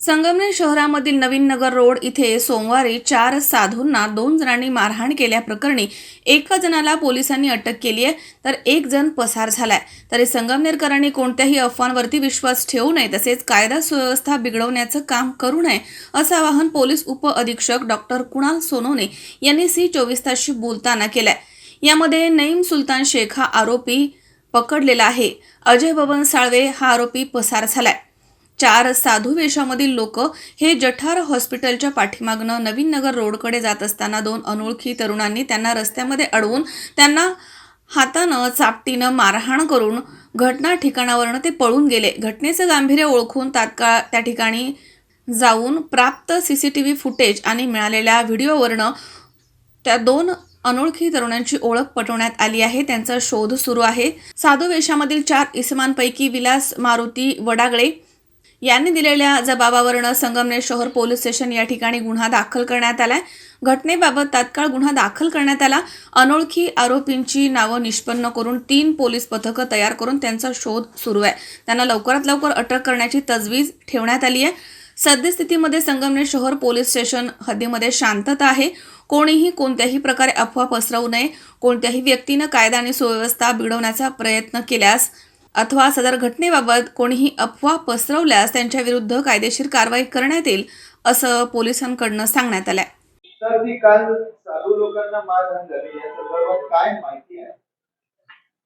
संगमनेर शहरामधील नवीन नगर रोड इथे सोमवारी चार साधूंना दोन जणांनी मारहाण केल्याप्रकरणी एका जणाला पोलिसांनी अटक केली आहे तर एक जण पसार झालाय. तरी संगमनेरकरांनी कोणत्याही अफवांवरती विश्वास ठेवू नये तसेच कायदा सुव्यवस्था बिघडवण्याचं काम करू नये असं आवाहन पोलीस उप अधीक्षक डॉक्टर कुणाल सोनोने यांनी सी चोवीस तासशी बोलताना केलंय. यामध्ये नईम सुलतान शेख हा आरोपी पकडलेला आहे. अजय बबन साळवे हा आरोपी पसार झालाय. चार साधू वेशामधील लोक हे जठार हॉस्पिटलच्या पाठीमागनं नवीन नगर रोडकडे जात असताना दोन अनोळखी तरुणांनी त्यांना रस्त्यामध्ये अडवून त्यांना हातानं चापटीनं मारहाण करून घटना ठिकाणावरनं ते पळून गेले. घटनेचं गांभीर्य ओळखून तात्काळ त्या ठिकाणी जाऊन प्राप्त C C T V footage आणि मिळालेल्या व्हिडिओवरनं त्या दोन अनोळखी तरुणांची ओळख पटवण्यात आली आहे. त्यांचा शोध सुरू आहे. साधू वेशामधील चार इसमांपैकी विलास मारुती वडागळे यांनी दिलेल्या जबाबावरनं संगमनेर शहर पोलीस स्टेशन या ठिकाणी गुन्हा दाखल करण्यात आलाय. घटनेबाबत तात्काळ गुन्हा दाखल करण्यात आला. अनोळखी आरोपींची नावं निष्पन्न करून तीन पोलीस पथकं तयार करून त्यांचा शोध सुरू आहे. त्यांना लवकरात लवकर अटक करण्याची तजवीज ठेवण्यात आली आहे. सद्यस्थितीमध्ये संगमनेर शहर पोलीस स्टेशन हद्दीमध्ये शांतता आहे. कोणीही कोणत्याही प्रकारे अफवा पसरवू नये. कोणत्याही व्यक्तीनं कायदा आणि सुव्यवस्था बिघडवण्याचा प्रयत्न केल्यास अथवा सदर घटनेबाबत कोणीही अफवा पसरवल्यास त्यांच्या विरुद्ध कायदेशीर कारवाई करण्यात येईल असं पोलिसांकडनं सांगण्यात आलंय. तर ती काल साधू लोकांना मारहाण झाली. या संदर्भात काय माहिती आहे?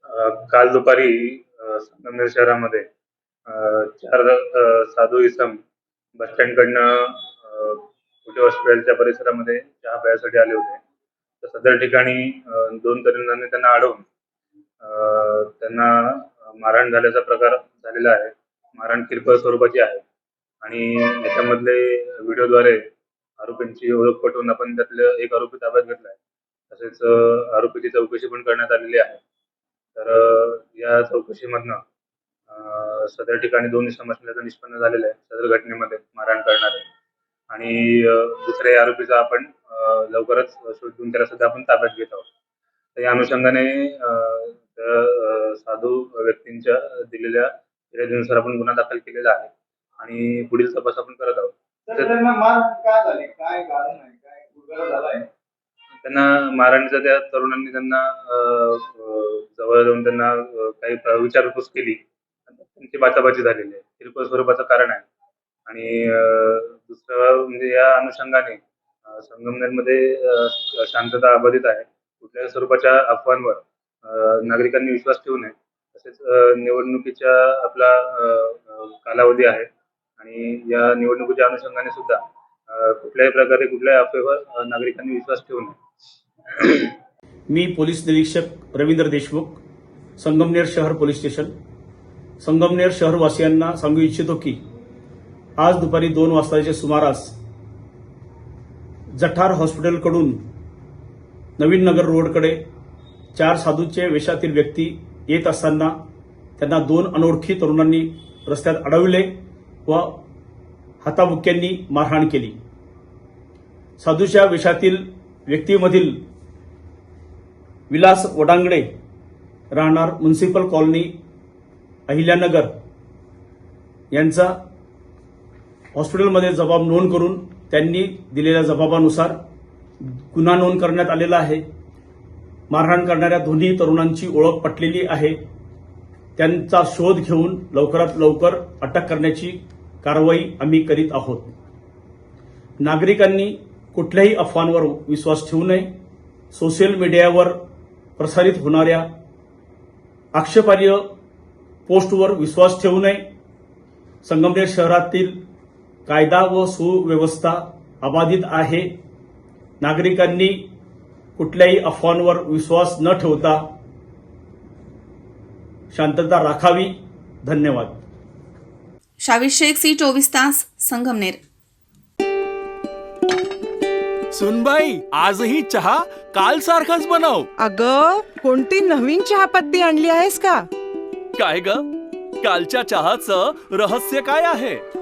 अ, काल दुपारी संगमनेर शहरामध्ये चार साधू इसम बस स्टँड कडनं कुठे हॉस्पिटलच्या परिसरामध्ये चहा प्यायसाठी आले होते. तर सदर ठिकाणी दोन तरुणांनी त्यांना अडवून अ, त्यांना मारहाण झाल्याचा प्रकार झालेला आहे. मारहाण किरकोळ स्वरूपाची आहे. आणि याच्यामधले व्हिडिओद्वारे आरोपींची ओळख पटवून आपण त्यातलं एक आरोपी ताब्यात घेतलाय. तसेच आरोपीची चौकशी पण करण्यात आलेली आहे. तर या चौकशीमधनं सदर ठिकाणी दोन इसम असल्याचं निष्पन्न झालेलं आहे. सदर घटनेमध्ये मारहाण करणारे. आणि दुसऱ्या आरोपीचा आपण लवकरच शोध घेऊन त्याला सुद्धा आपण ताब्यात घेत आहोत. तर या अनुषंगाने साधू व्यक्तींच्या दिलेल्या फिर्यादीनुसार आपण गुन्हा दाखल केलेला आहे आणि पुढील तपास आपण करत आहोत. तर त्यांना मारहाण का झाली? काय कारण आहे? काय उलगडा झालाय? त्यांना मारहाणीचा त्या तरुणांनी त्यांना जवळ जाऊन त्यांना काही विचारपूस केली. त्यांची बाचाबाची झालेली आहे. किरकोळ स्वरूपाचं कारण आहे. आणि दुसरं म्हणजे या अनुषंगाने संगमनेरमध्ये शांतता अबाधित आहे. कुठल्याही स्वरूपाच्या अफवांवर नागरिकांनी विश्वास ठेवू नये. तसेच निवडणुकीच्या आपला कालावधी आहे. आणि या निवडणुकीच्या अनुषंगाने सुद्धा कुठल्याही प्रकारे कुठल्याही अफवेवर नागरिकांनी विश्वास ठेवू नये. मी पोलीस निरीक्षक रवींद्र देशमुख संगमनेर शहर पोलीस स्टेशन. संगमनेर शहरवासियांना सांगू इच्छितो की आज दुपारी दोन वाजताच्या सुमारास जठार हॉस्पिटलकडून नवीन नगर रोडकडे चार साधूचे वेशातील व्यक्ती येत असताना त्यांना दोन अनोळखी तरुणांनी रस्त्यात अडवले व हाताबुक्यांनी मारहाण केली. साधूच्या वेशातील व्यक्तीमधील विलास वडांगडे राहणार म्युन्सिपल कॉलनी अहिल्यानगर. यांचा हॉस्पिटलमध्ये जबाब नोंद करून त्यांनी दिलेल्या जबाबानुसार गुन्हा नोंद करण्यात आलेला आहे. मारहाण करणाऱ्या दोन्ही तरुणांची ओळख पटलेली आहे. त्यांचा शोध घेऊन लवकरात लवकर अटक करण्याची कारवाई आम्ही करीत आहोत. नागरिकांनी कुठल्याही अफवांवर विश्वास ठेवू नये. सोशल मीडियावर प्रसारित होणाऱ्या आक्षेपार्ह पोस्टवर विश्वास ठेवू नये. संगमनेर शहरातील कायदा व सुव्यवस्था अबाधित आहे. नागरिकांनी कुठल्याही अफवांवर विश्वास न ठेवता शांतता राखावी. धन्यवाद. शावीर शेख सी चोवीस तास संगमनेर. सुनबाई आजही चहा काल सारखाच बनव. अग कोणती नवीन चहापत्ती आणली आहेस का? काय ग? कालच्या चहाचं रहस्य काय आहे?